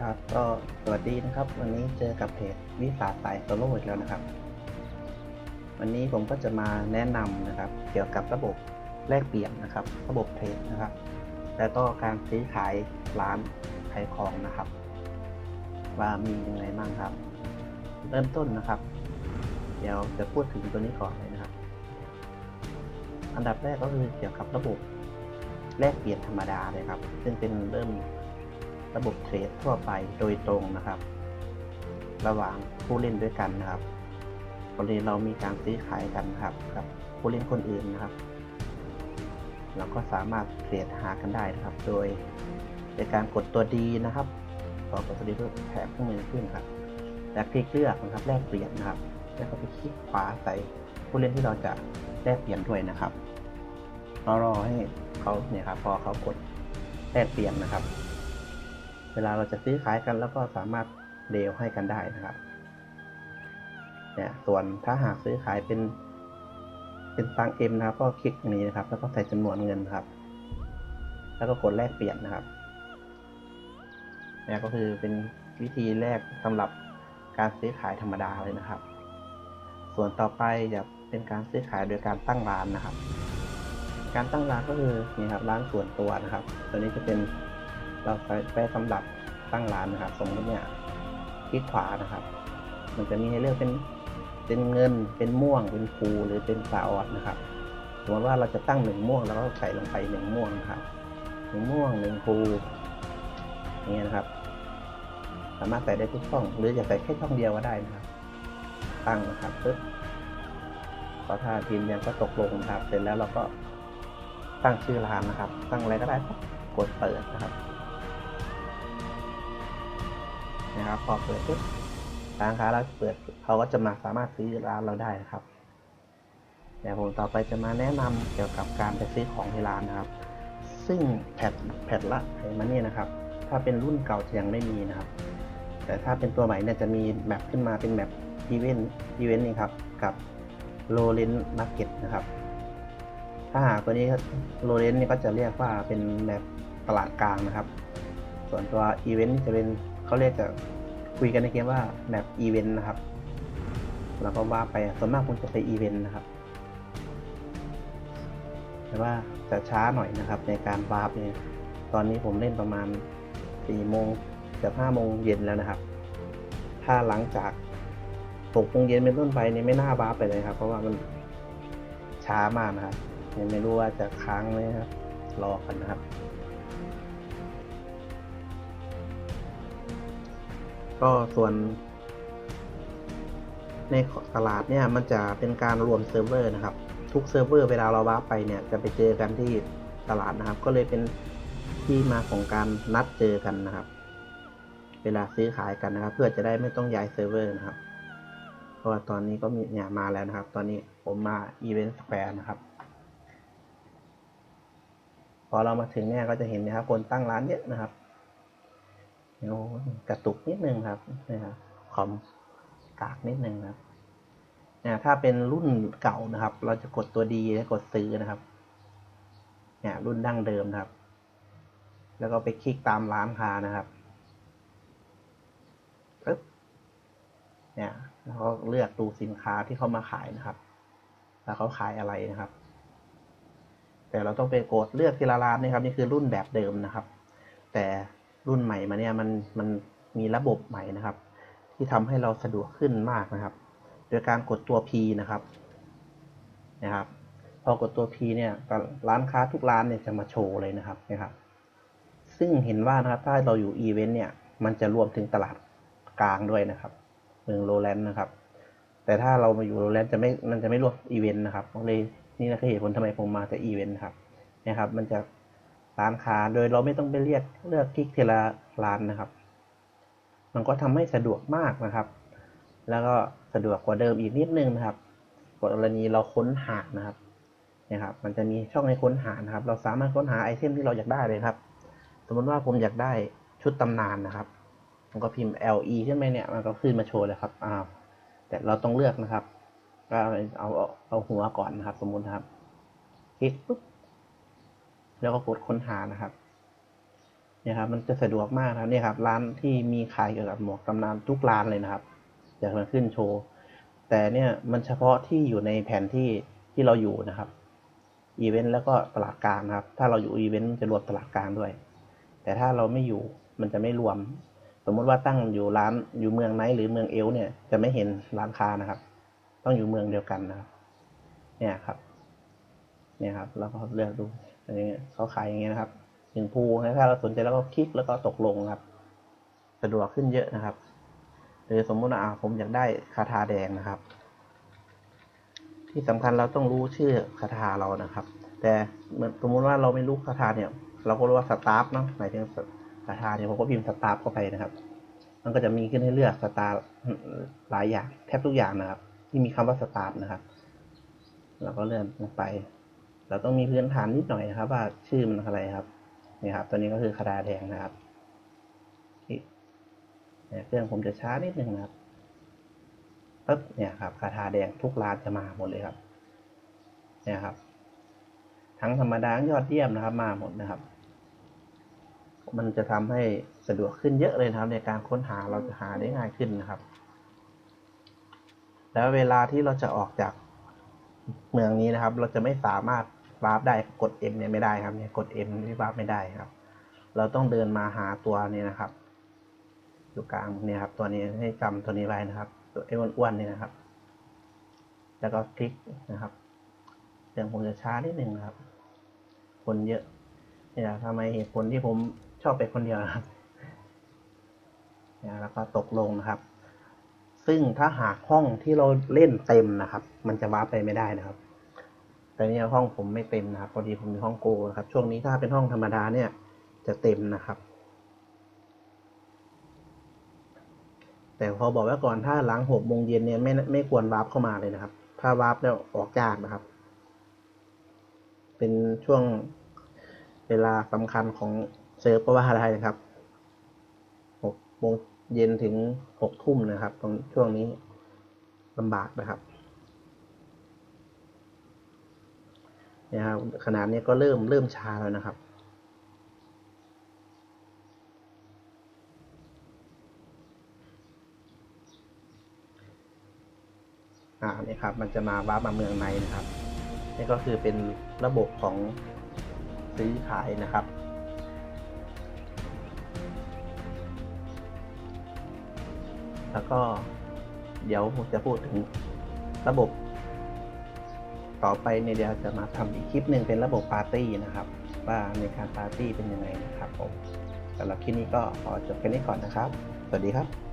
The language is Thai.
ครับก็สวัสดีนะครับ วันนี้เจอกับเพจวิสาสายโซโล่อีกแล้วนะครับ วันนี้ผมก็จะมาแนะนำนะครับ เกี่ยวกับระบบแลกเปลี่ยนนะครับ ระบบเทรดนะครับ แล้วก็การซื้อขายร้านขายของนะครับ ว่ามียังไงบ้างครับ เริ่มต้นนะครับ เดี๋ยวจะพูดถึงตัวนี้ก่อนเลยนะครับ อันดับแรกก็คือเกี่ยวกับระบบแลกเปลี่ยนธรรมดาเลยครับ ซึ่งเป็นเริ่ม ระบบเทรดทั่วไปโดยตรงนะครับ ระหว่างผู้เล่นด้วยกันนะครับกรณีเรามีการซื้อขายกันครับกับผู้เล่นคนอื่นนะครับ เราก็สามารถเทรดหากันได้นะครับ โดยในการกดตัวดีนะครับพอกดตัวดีเพื่อแถบเครื่องมือขึ้นครับและคลิกเลือกนะครับแลกเปลี่ยนนะครับ แล้วก็ไปคลิกขวาใส่ผู้เล่นที่เราจะแลกเปลี่ยนด้วยนะครับเรารอให้เขาเนี่ยครับพอเขากดแลกเปลี่ยนนะครับ เวลาเราจะซื้อขายกันแล้วก็สามารถเดลให้กันได้นะครับเนี่ยส่วนถ้าหากซื้อขายเป็นเป็นตังเอ็มนะครับก็คลิกตรงนี้นะครับ แล้วก็ใส่จำนวนเงินครับ แล้วก็กดแลกเปลี่ยนนะครับเนี่ยก็คือเป็นวิธีแรกสำหรับการซื้อขายธรรมดาเลยนะครับ ส่วนต่อไปจะเป็นการซื้อขายโดยการตั้งร้านนะครับ การตั้งร้านก็คือนี่ครับร้านส่วนตัวนะครับ ตัวนี้จะเป็น เราใช้ไปสำหรับตั้งร้านนะครับ สมมติเนี่ยคลิกขวานะครับ มันจะมีให้เลือกเป็นเป็นเงินเป็นม่วงเป็นฟูหรือเป็นสาออดนะครับสมมติว่าเราจะตั้งหนึ่งม่วงแล้วก็ใส่ลงไปหนึ่งม่วงนะครับหนึ่งม่วงหนึ่งฟูอย่างเงี้ยนะครับ สามารถใส่ได้ทุกช่อง หรือจะใส่แค่ช่องเดียวก็ได้นะครับ ตั้งนะครับปึ๊บพอถ้าทีมยังก็ตกลงนะครับ เสร็จแล้วเราก็ตั้งชื่อร้านนะครับ ตั้งอะไรก็ได้ปุ๊บกดเปิดนะครับ นะครับพอเปิดปุ๊บร้านค้าเราเปิดเขาก็จะมาสามารถซื้อร้านเราได้นะครับเดี๋ยวผมต่อไปจะมาแนะนำเกี่ยวกับการไปซื้อของที่ร้านนะครับ ซึ่งแพทแพทละไอ้มาเนี่ยนะครับ ถ้าเป็นรุ่นเก่าจะยังไม่มีนะครับ แต่ถ้าเป็นตัวใหม่เนี่ยจะมีแมปขึ้นมาเป็นแมปอีเวนต์อีเวนต์นี่ครับกับโลเลนมาร์เก็ตนะครับ ถ้าหากตัวนี้โลเลนนี่ก็จะเรียกว่าเป็นแมปตลาดกลางนะครับ ส่วนตัวอีเวนต์จะเป็นเขาเรียกจะ คุยกันในเกมว่าแมปอีเวนต์นะครับแล้วก็ว่าไปส่วนมากคุณจะไปอีเวนต์นะครับแต่ว่าจะช้าหน่อยนะครับ ในการวาร์ปเนี่ยตอนนี้ผมเล่นประมาณสี่โมงเกือบห้าโมงเย็นแล้วนะครับ ถ้าหลังจากหกโมงเย็นเป็นต้นไปเนี่ยไม่น่าวาร์ปไปเลยครับ เพราะว่ามันช้ามากนะครับยังไม่รู้ว่าจะค้างไหมครับรอกันนะครับ ก็ส่วน ในตลาดเนี่ยมันจะเป็นการรวมเซิร์ฟเวอร์นะครับ ทุกเซิร์ฟเวอร์เวลาเราว้าไปเนี่ยจะไปเจอกันที่ตลาดนะครับ ก็เลยเป็นที่มาของการนัดเจอกันนะครับ เวลาซื้อขายกันนะครับ เพื่อจะได้ไม่ต้องย้ายเซิร์ฟเวอร์นะครับ เพราะว่าตอนนี้ก็มีเนี่ยมาแล้วนะครับ ตอนนี้ผมมาอีเวนต์สแควร์นะครับพอเรามาถึงเนี่ยก็จะเห็นนะครับคนตั้งร้านเยอะนะครับ โอ้กระตุกนิดนึงครับนะครับคอมกากนิดนึงครับนี่ถ้าเป็นรุ่นเก่านะครับ เราจะกดตัวดีและกดซื้อนะครับเนี่ยรุ่นดั้งเดิมนะครับ แล้วก็ไปคลิกตามร้านค้านะครับปึ๊บเนี่ยแล้วก็เลือกดูสินค้าที่เขามาขายนะครับ แล้วเขาขายอะไรนะครับ แต่เราต้องไปกดเลือกทีละร้านนะครับ นี่คือรุ่นแบบเดิมนะครับ แต่ รุ่นใหม่มาเนี่ยมันมันมีระบบใหม่นะครับ ที่ทำให้เราสะดวกขึ้นมากนะครับ โดยการกดตัว P นะครับนะครับ พอกดตัว P เนี่ยร้านค้าทุกร้านเนี่ยจะมาโชว์เลยนะครับนะครับ ซึ่งเห็นว่านะครับถ้าเราอยู่อีเวนต์เนี่ยมันจะรวมถึงตลาดกลางด้วยนะครับเมืองโรแลนด์นะครับ แต่ถ้าเรามาอยู่โรแลนด์จะไม่มันจะไม่รวมอีเวนต์นะครับเลยนี่นะคือเหตุผลทำไมผมมาแต่อีเวนต์ครับนะครับ มันจะ ร้านค้า โดยเราไม่ต้องไปเรียกเลือกคลิกทีละร้านนะครับ มันก็ทำให้สะดวกมากนะครับ แล้วก็สะดวกกว่าเดิมอีกนิดนึงนะครับกรณีเราค้นหานะครับนี่ยครับ มันจะมีช่องให้ค้นหานะครับ เราสามารถค้นหาไอเทมที่เราอยากได้เลยครับ สมมติว่าผมอยากได้ชุดตำนานนะครับผมก็พิมพ์ LE ขึ้นไปเนี่ยมันก็ขึ้นมาโชว์เลยครับอ้าวแต่เราต้องเลือกนะครับ ก็เอาเอาเอาหัวก่อนนะครับ สมมุตินะครับ คลิกปุ๊บ แล้วก็กดค้นหานะครับเนี่ยครับมันจะสะดวกมากนะครับเนี่ยครับร้านที่มีขายเกี่ยวกับหมวกกำนันทุกร้านเลยนะครับอยากมาขึ้นโชว์แต่เนี่ยมันเฉพาะที่อยู่ในแผนที่ที่เราอยู่นะครับอีเวนต์แล้วก็ตลาดกลางนะครับ ถ้าเราอยู่อีเวนต์จะรวมตลาดกลางด้วย แต่ถ้าเราไม่อยู่มันจะไม่รวม สมมติว่าตั้งอยู่ร้านอยู่เมืองไหนหรือเมืองเอลเนี่ยจะไม่เห็นร้านค้านะครับ ต้องอยู่เมืองเดียวกันนะครับ เนี่ยครับ เนี่ยครับ แล้วก็เลือกดู อะไรเงี้ยเขาขายอย่างเงี้ยนะครับถึงภูนะถ้าเราสนใจแล้วก็คลิกแล้วก็ตกลงครับ สะดวกขึ้นเยอะนะครับหรือสมมุติว่าอ่าผมอยากได้คาถาแดงนะครับ ที่สำคัญเราต้องรู้ชื่อคาถาเรานะครับ แต่เหมือนสมมุติว่าเราไม่รู้คาถาเนี่ย เราก็รู้ว่าสตาร์ฟเนาะหมายถึงคาถาเนี่ยผมก็พิมพ์สตาร์ฟเข้าไปนะครับ มันก็จะมีขึ้นให้เลือกสตาร์หลายอย่างแทบทุกอย่างนะครับ ที่มีคำว่าสตาร์ฟนะครับเราก็เลื่อนลงไป เราต้องมีพื้นฐานนิดหน่อยนะครับ ว่าชื่อมันอะไรครับนี่ครับ ตัวนี้ก็คือคาถาแดงนะครับเนี่ยเครื่องผมจะช้านิดนึงนะครับปึ๊บเนี่ยครับคาถาแดงทุกร้านจะมาหมดเลยครับเนี่ยครับ ทั้งธรรมดายอดเยี่ยมนะครับ มาหมดนะครับ มันจะทำให้สะดวกขึ้นเยอะเลยนะครับ ในการค้นหาเราจะหาได้ง่ายขึ้นนะครับ แล้วเวลาที่เราจะออกจากเมืองนี้นะครับ เราจะไม่สามารถ วาร์ปได้กด M เนี่ยไม่ได้ครับเนี่ยกด M นี่วาร์ปไม่ได้ครับ เราต้องเดินมาหาตัวนี้นะครับ อยู่กลางเนี่ยครับ ตัวนี้ให้จำตัวนี้ไว้นะครับ ตัวไอ้อ้วนๆนี่นะครับ แล้วก็คลิกนะครับเสียงผมจะช้านิดนึงครับ คนเยอะเนี่ยทำไมเหตุผลที่ผมชอบไปคนเดียวนะครับเนี่ยแล้วก็ตกลงนะครับ ซึ่งถ้าหากห้องที่เราเล่นเต็มนะครับ มันจะวาร์ปไปไม่ได้นะครับ แต่เนี่ยห้องผมไม่เต็มนะครับพอดีผมมีห้องโกนะครับ ช่วงนี้ถ้าเป็นห้องธรรมดาเนี่ยจะเต็มนะครับแต่พอบอกไว้ก่อนถ้าหลังหกโมงเย็นเนี่ยไม่ไม่ควรวาร์ปเข้ามาเลยนะครับ ถ้าวาร์ปแล้วออกยากนะครับ เป็นช่วงเวลาสำคัญของเซิร์ฟก็ว่าได้นะครับหกโมงเย็นถึงหกทุ่มนะครับ ตรงช่วงนี้ลำบากนะครับ นี่ยครับขนาดนี้ก็เริ่มเริ่มชาแล้วนะครับอ่านี่ครับมันจะมาวาร์ปมาเมืองในนะครับนี่ก็คือเป็นระบบของซื้อขายนะครับแล้วก็เดี๋ยวผมจะพูดถึงระบบ ต่อไปในยเดี๋ยวจะมาทำอีกคลิปหนึ่งเป็นระบบปาร์ตี้นะครับ ว่าในการปาร์ตี้เป็นยังไงนะครับผมสำหรับคลิปนี้ก็ขอจบแค่นี้ก่อนนะครับ สวัสดีครับ